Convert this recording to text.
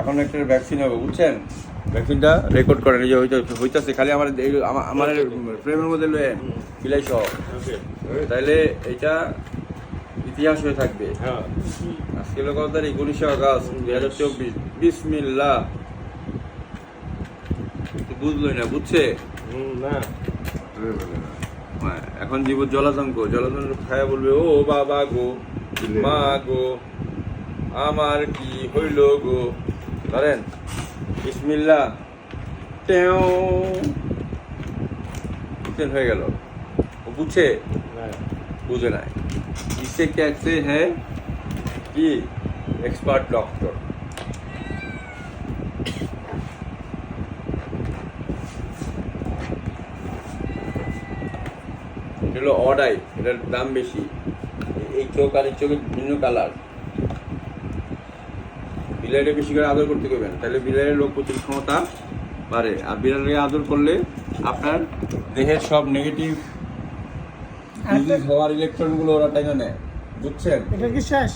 এখন একটা ভ্যাকসিন হবে বুঝছেন? ভ্যাকসিনটা রেকর্ড করেন এই যে হইতে হইতাছে খালি আমার আমার ফ্রেমের মধ্যে লয়ে বিলাই সহ। তাইলে এটা ইতিহাস হয়ে থাকবে। হ্যাঁ। আজকে হলো কত তারিখ? উনিশে আগস্ট দুই হাজার চব্বিশ বিসমিল্লা বুঝলোই না বুঝছে? হ্যাঁ, এখন জীব জলাতঙ্ক। জলাতঙ্ক খায়া বলবে ও বাবা গো মা গো আমার কি হইল গো? ধরেন ইসমিল্লা হয়ে গেল। ও বুঝে? হ্যাঁ। বুঝে নাই। ইসে ক্যাসে হ্যাঁ কি? Expert doctor. হলো অডাই এটার দাম বেশি। এই চোখ আর এই চোখের বিভিন্ন কালার। বিলাইটা বেশি করে আদর করতে করবেন তাহলে বিলাইয়ের রোগ প্রতিরোধ ক্ষমতা বাড়ে। আর বিড়ালকে আদর করলে আপনার দেহের সব নেগেটিভ ডিজিজ হওয়ার ইলেকট্রনগুলো ওরা টাইমে নেয়। বুঝছেন? এটা কি শেষ?